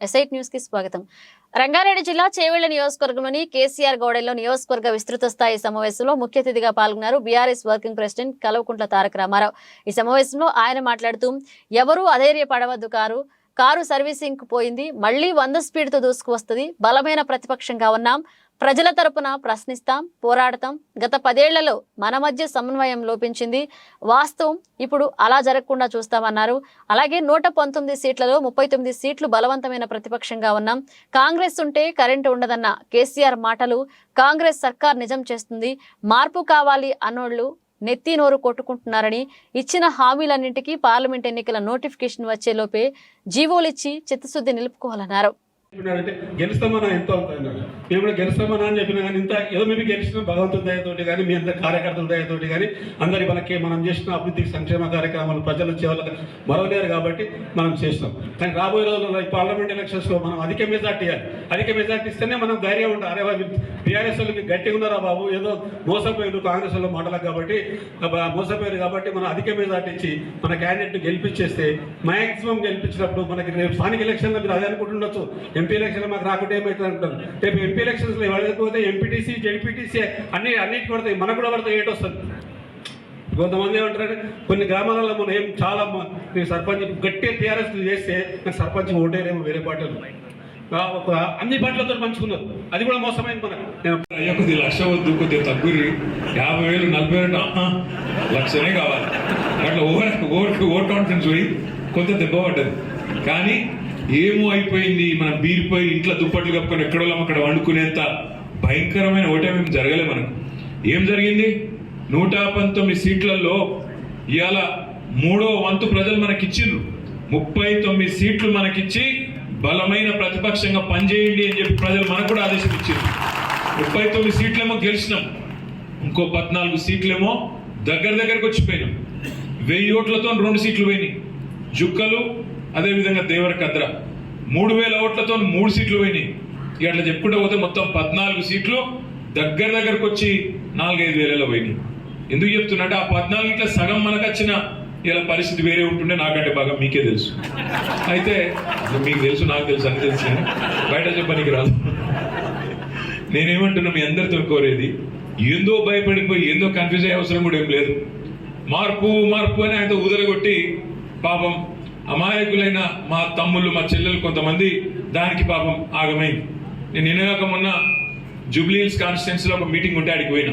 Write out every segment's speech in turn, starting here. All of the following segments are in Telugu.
ఎస్ఐట్ న్యూస్కి స్వాగతం. రంగారెడ్డి జిల్లా చేవెళ్ళ నియోజకవర్గంలోని కేసీఆర్ గౌడెల్లో నియోజకవర్గ విస్తృత స్థాయి సమావేశంలో ముఖ్య అతిథిగా పాల్గొన్నారు BRS working president Kalvakuntla Taraka Ramarao. ఈ సమావేశంలో ఆయన మాట్లాడుతూ ఎవరూ అధైర్యపడవద్దు కారు కారు సర్వీసింగ్ పోయింది. మళ్ళీ వంద స్పీడ్తో దూసుకువస్తుంది. బలమైన ప్రతిపక్షంగా ఉన్నాం. ప్రజల తరపున ప్రశ్నిస్తాం పోరాడతాం. గత పదేళ్ళలో మన మధ్య సమన్వయం లోపించింది. వాస్తవం ఇప్పుడు అలా జరగకుండా చూస్తామన్నారు. అలాగే నూట పంతొమ్మిది సీట్లలో ముప్పై తొమ్మిది సీట్లు బలవంతమైన ప్రతిపక్షంగా ఉన్నాం. కాంగ్రెస్ ఉంటే కరెంటు ఉండదన్న కేసీఆర్ మాటలు కాంగ్రెస్ సర్కార్ నిజం చేస్తుంది. మార్పు కావాలి అన్నోళ్ళు నెత్తి నోరు కొట్టుకుంటున్నారని ఇచ్చిన హామీలన్నింటికీ పార్లమెంట్ ఎన్నికల నోటిఫికేషన్ వచ్చేలోపే జీవోలిచ్చి చిత్తశుద్ధి నిలుపుకోవాలన్నారు. మేము కూడా గెలుస్తామని అని చెప్పినా కానీ ఇంత ఏదో మేము గెలిచిన భగవంతుడి దయతోటి కానీ మీ అందరి కార్యకర్తల దయతోటి కానీ అందరి మనకి మనం చేసిన అభివృద్ధి సంక్షేమ కార్యక్రమాలు ప్రజలు వచ్చే మరవలేరు కాబట్టి మనం చేస్తాం. కానీ రాబోయే రోజుల్లో ఈ పార్లమెంట్ ఎలక్షన్స్లో మనం అధిక మెజార్టీ ఇవ్వాలి. అధిక మెజార్టీ ఇస్తేనే మనం ధైర్యం ఉంటాం. అరే బీఆర్ఎస్ వాళ్ళకి గట్టిగా ఉన్నారా బాబు? ఏదో మోసపోయారు కాంగ్రెస్ వాళ్ళు మాటలకు కాబట్టి మోసపోయారు కాబట్టి మనం అధిక మెజార్టీ ఇచ్చి మన క్యాండిడేట్ గెలిపించేస్తే మాక్సిమం గెలిపించినప్పుడు మనకి రేపు స్థానిక ఎలక్షన్లో మీరు అదే అనుకుంటుండొచ్చు. ఎంపీ ఎలక్షన్ మాకు రాకుంటే ఏమవుతుంది అంటారు రేపు ఎంపీ ఎలక్షన్స్లో వెళ్ళకపోతే ఎంపీటీసీ జెడ్పీటీసీ అన్ని అన్నిటి పడతాయి మనకు కూడా పడతాయి ఏటి వస్తుంది. కొంతమంది ఏమంటారంటే కొన్ని గ్రామాలలో మనం ఏం చాలా సర్పంచ్ గట్టిగా టీఆర్ఎస్ చేస్తే నాకు సర్పంచ్ ఓటేరేమో వేరే పార్టీలు ఆ, అన్ని పార్టీలతో పంచుకున్నారు. అది కూడా మోసమైంది మనకు. నేను అయ్యా కొద్దిగా లక్ష వద్దు కొద్దిగా తగ్గురి యాభై వేలు నలభై రెండు లక్షనే కావాలి. అట్లా ఓవర్ ఓవర్ ఓవర్ కాన్ఫిడెన్స్ పోయి కొంత దెబ్బ పడ్డది. కానీ ఏమో అయిపోయింది మనం బీరిపోయి ఇంట్లో దుప్పట్లు కప్పుకొని ఎక్కడో అక్కడ వండుకునేంత భయంకరమైన ఓటమి జరగలే మనకు. ఏం జరిగింది? నూట పంతొమ్మిది సీట్లలో ఇవాళ మూడో వంతు ప్రజలు మనకిచ్చిండ్రు ముప్పై తొమ్మిది సీట్లు మనకిచ్చి బలమైన ప్రతిపక్షంగా పనిచేయండి అని చెప్పి ప్రజలు మనకు కూడా ఆదేశం ఇచ్చింది ముప్పై తొమ్మిది సీట్లేమో గెలిచినాం. ఇంకో పద్నాలుగు సీట్లేమో దగ్గర దగ్గరకు వచ్చిపోయినాం. వెయ్యి ఓట్లతో రెండు సీట్లు పోయినాయి. జుక్కలు అదేవిధంగా దేవరకద్ర మూడు వేల ఓట్లతో మూడు సీట్లు పోయినాయి. ఇక అట్లా చెప్పుకుంటూ పోతే మొత్తం పద్నాలుగు సీట్లు దగ్గర దగ్గరకు వచ్చి నాలుగైదు వేలలో పోయినాయి. ఎందుకు చెప్తున్నట్టు ఆ పద్నాలుగిట్లో సగం మనకు వచ్చిన ఇలా పరిస్థితి వేరే ఉంటుండే నాకంటే బాగా మీకే తెలుసు. అయితే మీకు తెలుసు నాకు తెలుసు అని తెలుసు బయట చెప్పడానికి రాదు. నేనేమంటున్నా మీ అందరితో కోరేది ఏందో భయపడిపోయి ఏందో కన్ఫ్యూజ్ అయ్యే అవసరం కూడా ఏం లేదు. మార్పు మార్పు అని ఆయనతో ఉదరగొట్టి పాపం అమాయకులైన మా తమ్ముళ్ళు మా చెల్లెలు కొంతమంది దానికి పాపం ఆగమైంది. నేను నిన్నగాక మొన్న జూబ్లీ హిల్స్ కాన్స్టిట్యున్సీలో ఒక మీటింగ్ ఉంటే ఆడికి పోయినా.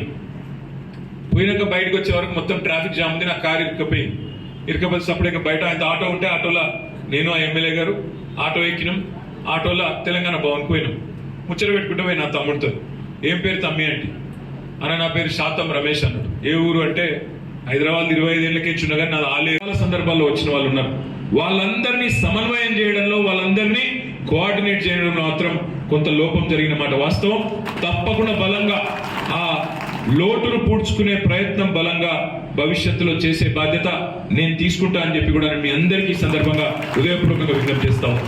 పోయినాక బయటకు వచ్చే వరకు మొత్తం ట్రాఫిక్ జామ్ ఉంది నా కారు ఇరుక్కపోయింది. ఇరుకపోతే సపరేట్గా బయట ఆయన ఆటో ఉంటే ఆటోలో నేను ఆ ఎమ్మెల్యే గారు ఆటో ఎక్కినాం. ఆటోలో తెలంగాణ భవన్కి పోయినాం. ముచ్చట పెట్టుకుంటే పోయి నా తమ్ముడితో. ఏం పేరు తమ్మి? అంటే అన్న నా పేరు శాతం రమేష్ అన్నాడు. ఏ ఊరు? అంటే హైదరాబాద్ ఇరవై ఐదు ఏళ్ళకి ఇచ్చిన కానీ నా ఆలయాల సందర్భాల్లో వచ్చిన వాళ్ళు ఉన్నారు. వాళ్ళందరినీ సమన్వయం చేయడంలో వాళ్ళందరినీ కోఆర్డినేట్ చేయడంలో మాత్రం కొంత లోపం జరిగిన మాట. వాస్తవం తప్పకుండా బలంగా ఆ లోటును పూడ్చుకునే ప్రయత్నం బలంగా భవిష్యత్తులో చేసే బాధ్యత నేను తీసుకుంటా అని చెప్పి కూడా మీ అందరికీ ఈ సందర్భంగా హృదయపూర్వకంగా విజ్ఞప్తి చేస్తాము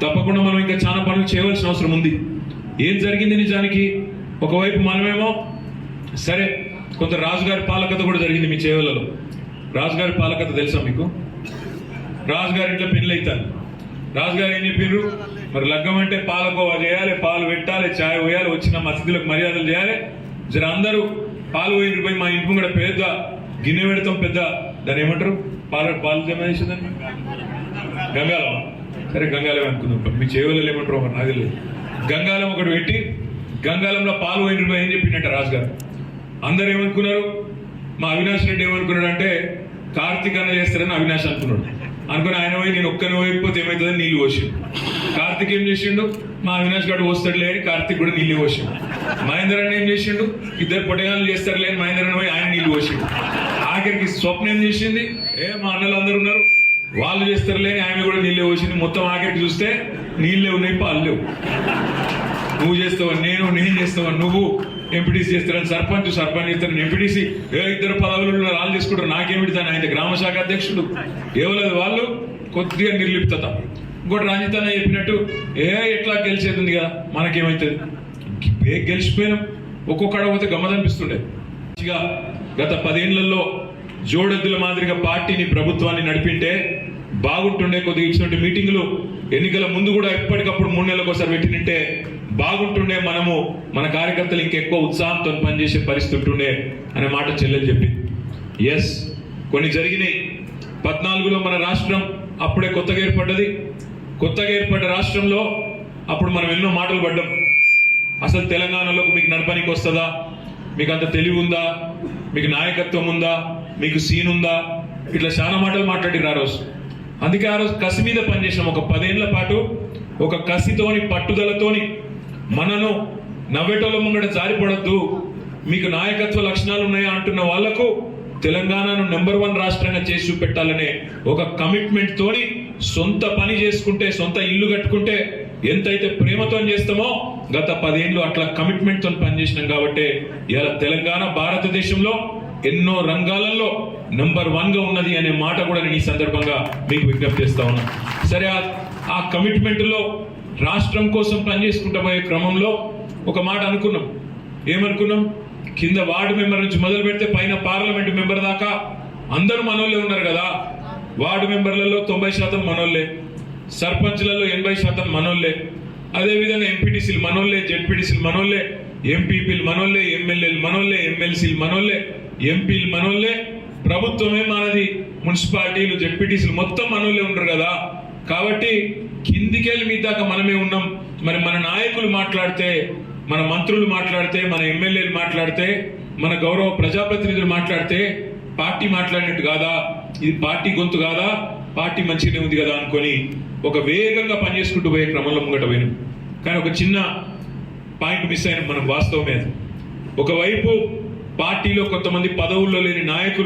తప్పకుండా మనం ఇంకా చాలా పనులు చేయవలసిన అవసరం ఉంది. ఏం జరిగింది నిజానికి? ఒకవైపు మనమేమో సరే కొంత రాజుగారి పాలకత కూడా జరిగింది మీ చేవలలో. రాజుగారి పాలకత తెలుసా మీకు? రాజుగారి ఇంట్లో పెళ్ళి అవుతాను. రాజుగారు ఏం చెప్పారు మరి లగ్గం అంటే పాలకోవా చేయాలి పాలు పెట్టాలి చాయ్ పోయాలి వచ్చిన అతిథులకు మర్యాదలు చేయాలి. జర అందరూ పాలు పోయిన పోయి మా ఇంటి కూడా పెద్ద గిన్నె పెడతాం పెద్ద దాన్ని ఏమంటారు? పాల పాలు జమ చేసేదాన్ని గంగాలమా సరే గంగాలం అనుకుందాం. మీ చేవలలో ఏమంటారు ఒక నాకు తెలియదు. గంగాలం ఒకటి పెట్టి గంగాలంలో పాలు పోయిన రూపాయి ఏం చెప్పిండట రాజుగారు? అందరు ఏమనుకున్నారు? మా అవినాష్ రెడ్డి ఏమనుకున్నాడు అంటే కార్తీక్ అన్న చేస్తారని అవినాష్ అనుకున్నాడు. అనుకుని ఆయన పోయి నేను ఒక్కరిని పోయకపోతే ఏమవుతుందని నీళ్ళు పోసిండు. కార్తిక్ ఏం చేసిండు? మా అవినాష్ గారు పోస్తాడులే అని కార్తిక్ కూడా నీళ్ళు పోసిండు. మహేందర్ అన్న ఏం చేసిండు? ఇద్దరు పొట్టగాళ్ళు చేస్తారులే అని మహేందర్ అన్న పోయి ఆయన నీళ్ళు పోసిండు. ఆఖరికి స్వప్న ఏం చేసింది? ఏ మా అన్నలు అందరు ఉన్నారు. వాళ్ళు చేస్తారులే అని ఆమె కూడా నీళ్ళే పోసింది. మొత్తం ఆఖరికి చూస్తే నీళ్ళే ఉన్నాయి పాలు లేవు. నువ్వు చేస్తావా? నేను నేను చేస్తావా? నువ్వు. ఎంపీటీసీ చేస్తారని సర్పంచ్ సర్పంచ్ చేస్తారని ఎంపీటీసీ ఏ ఇద్దరు పదవులు రాళ్ళు తీసుకుంటారు నాకేమిటి దాని? ఆయన గ్రామ శాఖ అధ్యక్షుడు. ఇవ్వలేదు వాళ్ళు కొద్దిగా నిర్లిప్తత. ఇంకోటి రంజిత్ చెప్పినట్టు ఏ ఎట్లా గెలిచేది ఉంది కదా మనకేమైతుంది? ఏ గెలిచిపోయినాం. ఒక్కొక్కడ పోతే గమ్మదనిపిస్తుండే మంచిగా గత పదేళ్ళలో జోడెద్దుల మాదిరిగా పార్టీని ప్రభుత్వాన్ని నడిపింటే బాగుంటుండే కొద్దిగా ఇచ్చినట్టు మీటింగులు. ఎన్నికల ముందు కూడా ఎప్పటికప్పుడు మూడు నెలలకు ఒకసారి పెట్టినంటే బాగుంటుండే మనము మన కార్యకర్తలు ఇంకెక్కువ ఉత్సాహంతో పనిచేసే పరిస్థితి ఉంటుండే అనే మాట చెల్లెలు చెప్పింది ఎస్ కొన్ని జరిగినాయి. పద్నాలుగులో మన రాష్ట్రం అప్పుడే కొత్తగా ఏర్పడ్డది. కొత్తగా ఏర్పడ్డ రాష్ట్రంలో అప్పుడు మనం ఎన్నో మాటలు పడ్డాం. అసలు తెలంగాణలోకి మీకు నడపనికి వస్తుందా? మీకు అంత తెలివి ఉందా? మీకు నాయకత్వం ఉందా? మీకు సీన్ ఉందా? ఇట్లా చాలా మాటలు మాట్లాడారు ఆ రోజు. అందుకే ఆ రోజు కసి మీద పనిచేసాం ఒక పదేళ్ళ పాటు ఒక కసితోని పట్టుదలతోని మనను నవ్వేటోళ్ళ ముంగట జారిపడద్దు. మీకు నాయకత్వ లక్షణాలు ఉన్నాయా అంటున్న వాళ్ళకు తెలంగాణను నెంబర్ వన్ రాష్ట్రంగా చేసి చూపెట్టాలనే ఒక కమిట్మెంట్ తోని సొంత పని చేసుకుంటే సొంత ఇల్లు కట్టుకుంటే ఎంతైతే ప్రేమతో చేస్తామో గత పదేళ్ళు అట్లా కమిట్మెంట్తో పనిచేసినాం కాబట్టి ఇలా తెలంగాణ భారతదేశంలో ఎన్నో రంగాలలో నెంబర్ వన్గా ఉన్నది అనే మాట కూడా నేను ఈ సందర్భంగా మీకు విజ్ఞప్తి చేస్తా ఉన్నా. సరే ఆ- ఆ కమిట్మెంట్లో రాష్ట్రం కోసం పనిచేసుకుంటా పోయే క్రమంలో ఒక మాట అనుకున్నాం. ఏమనుకున్నాం? కింద వార్డు మెంబర్ నుంచి మొదలు పెడితే పైన పార్లమెంట్ మెంబర్ దాకా అందరూ మనోళ్ళే ఉన్నారు కదా. వార్డు మెంబర్లలో తొంభై శాతం మనోళ్ళే. సర్పంచ్లలో ఎనభై శాతం మనోళ్ళే. అదేవిధంగా ఎంపీటీసీలు మనోళ్ళే జెడ్పీటీసీలు మనోళ్ళే ఎంపీపీలు మనోళ్ళే ఎమ్మెల్యేలు మనోళ్ళే ఎమ్మెల్సీలు మనోళ్ళే ఎంపీలు మనోళ్ళే. ప్రభుత్వమే మనది. మున్సిపాలిటీలు జెడ్పీటీసీలు మొత్తం మనోళ్ళే ఉంటారు కదా. కాబట్టి కిందికెళ్ళి మీ దాకా మనమే ఉన్నాం. మరి మన నాయకులు మాట్లాడితే మన మంత్రులు మాట్లాడితే మన ఎమ్మెల్యేలు మాట్లాడితే మన గౌరవ ప్రజాప్రతినిధులు మాట్లాడితే పార్టీ మాట్లాడినట్టు కాదా? ఇది పార్టీ గొంతు కాదా? పార్టీ మంచిగానే ఉంది కదా అనుకొని ఒక వేగంగా పనిచేసుకుంటూ పోయే క్రమంలో ముంగట పోయినాం. కానీ ఒక చిన్న పాయింట్ మిస్ అయిన మనకు వాస్తవమే అది. ఒకవైపు పార్టీలో కొంతమంది పదవుల్లో లేని నాయకులు